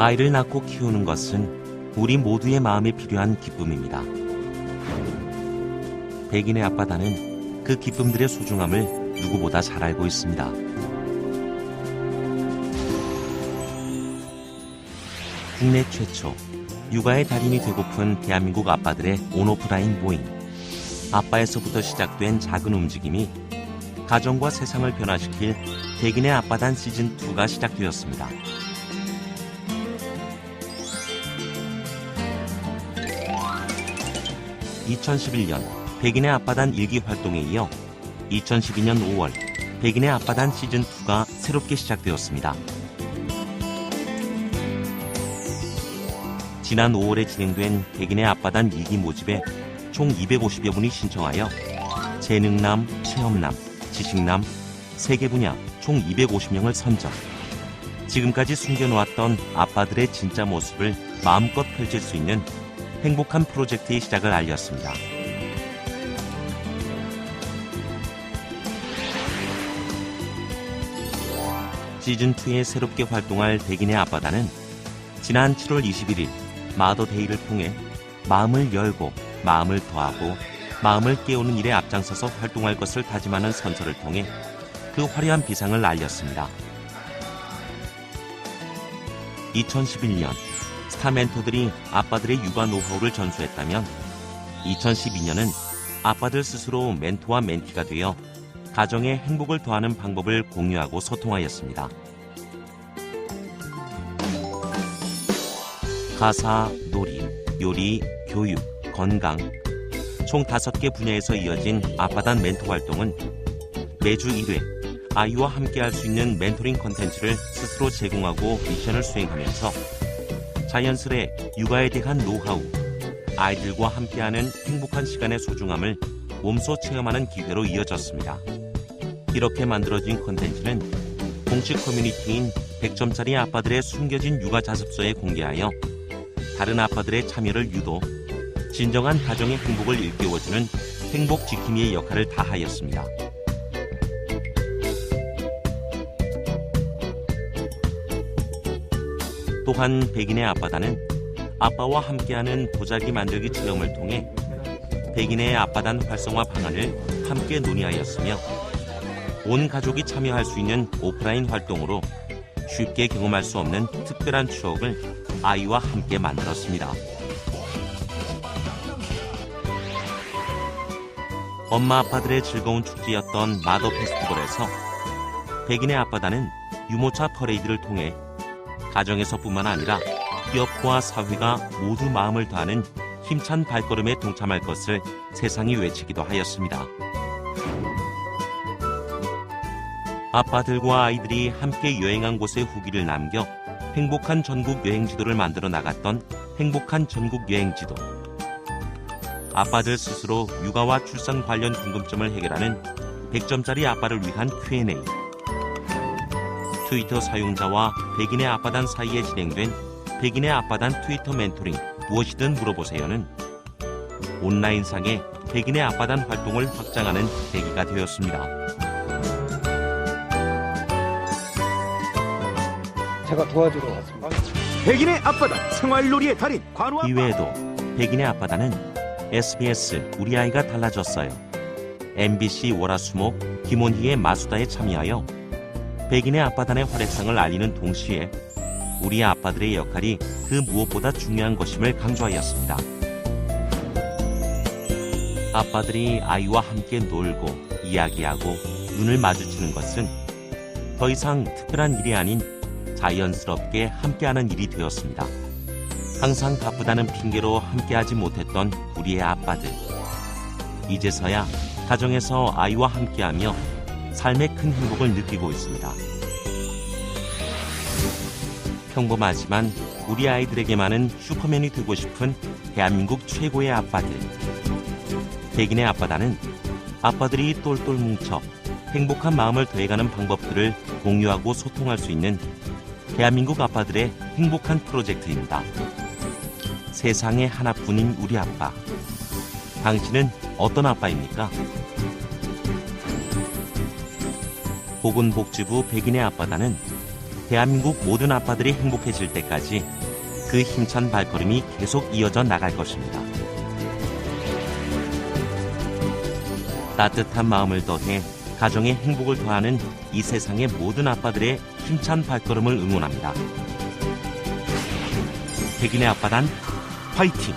아이를 낳고 키우는 것은 우리 모두의 마음에 필요한 기쁨입니다. 백인의 아빠다는 그 기쁨들의 소중함을 누구보다 잘 알고 있습니다. 국내 최초 육아의 달인이 되고픈 대한민국 아빠들의 온오프라인 모임. 아빠에서부터 시작된 작은 움직임이 가정과 세상을 변화시킬 백인의 아빠단 시즌2가 시작되었습니다. (2011년) 백인의 아빠단 일기 활동에 이어 2012년 5월 백인의 아빠단 시즌2가 새롭게 시작되었습니다. 지난 5월에 진행된 백인의 아빠단 일기 모집에 총 250여 분이 신청하여 재능남, 체험남, 지식남, 세계 분야 총 250명을 선정. 지금까지 숨겨놓았던 아빠들의 진짜 모습을 마음껏 펼칠 수 있는 행복한 프로젝트의 시작을 알렸습니다. 시즌2에 새롭게 활동할 백인의 아빠단은 지난 7월 21일 마더데이를 통해 마음을 열고 마음을 더하고 마음을 깨우는 일에 앞장서서 활동할 것을 다짐하는 선서를 통해 그 화려한 비상을 알렸습니다. 2011년 스타 멘토들이 아빠들의 육아 노하우를 전수했다면 2012년은 아빠들 스스로 멘토와 멘티가 되어 가정의 행복을 더하는 방법을 공유하고 소통하였습니다. 가사, 놀이, 요리, 교육, 건강 총 5개 분야에서 이어진 아빠단 멘토 활동은 매주 1회 아이와 함께 할 수 있는 멘토링 컨텐츠를 스스로 제공하고 미션을 수행하면서 자연스레 육아에 대한 노하우, 아이들과 함께하는 행복한 시간의 소중함을 몸소 체험하는 기회로 이어졌습니다. 이렇게 만들어진 컨텐츠는 공식 커뮤니티인 100점짜리 아빠들의 숨겨진 육아 자습서에 공개하여 다른 아빠들의 참여를 유도, 진정한 가정의 행복을 일깨워주는 행복 지킴이의 역할을 다하였습니다. 또한 백인의 아빠단은 아빠와 함께하는 보자기 만들기 체험을 통해 백인의 아빠단 활성화 방안을 함께 논의하였으며 온 가족이 참여할 수 있는 오프라인 활동으로 쉽게 경험할 수 없는 특별한 추억을 아이와 함께 만들었습니다. 엄마 아빠들의 즐거운 축제였던 마더 페스티벌에서 백인의 아빠단은 유모차 퍼레이드를 통해 가정에서뿐만 아니라 기업과 사회가 모두 마음을 다하는 힘찬 발걸음에 동참할 것을 세상이 외치기도 하였습니다. 아빠들과 아이들이 함께 여행한 곳의 후기를 남겨 행복한 전국 여행 지도를 만들어 나갔던 행복한 전국 여행 지도. 아빠들 스스로 육아와 출산 관련 궁금점을 해결하는 100점짜리 아빠를 위한 Q&A. 트위터 사용자와 백인의 아빠단 사이에 진행된 백인의 아빠단 트위터 멘토링 무엇이든 물어보세요는 온라인상의 백인의 아빠단 활동을 확장하는 계기가 되었습니다. 제가 도와주러 왔습니다. 백인의 앞바다 생활놀이의 달인 관우 아빠 이외에도 백인의 아빠단은 SBS 우리 아이가 달라졌어요. MBC 월화수목 김원희의 마수다에 참여하여 백인의 아빠단의 활약상을 알리는 동시에 우리 아빠들의 역할이 그 무엇보다 중요한 것임을 강조하였습니다. 아빠들이 아이와 함께 놀고 이야기하고 눈을 마주치는 것은 더 이상 특별한 일이 아닌 자연스럽게 함께하는 일이 되었습니다. 항상 바쁘다는 핑계로 함께하지 못했던 우리의 아빠들. 이제서야 가정에서 아이와 함께하며 삶의 큰 행복을 느끼고 있습니다. 평범하지만 우리 아이들에게만은 슈퍼맨이 되고 싶은 대한민국 최고의 아빠들. 백인의 아빠다는 아빠들이 똘똘 뭉쳐 행복한 마음을 더해가는 방법들을 공유하고 소통할 수 있는 대한민국 아빠들의 행복한 프로젝트입니다. 세상에 하나뿐인 우리 아빠. 당신은 어떤 아빠입니까? 보건복지부 백인의 아빠다는 대한민국 모든 아빠들이 행복해질 때까지 그 힘찬 발걸음이 계속 이어져 나갈 것입니다. 따뜻한 마음을 더해 가정의 행복을 더하는 이 세상의 모든 아빠들의 힘찬 발걸음을 응원합니다. 백인의 아빠단 화이팅!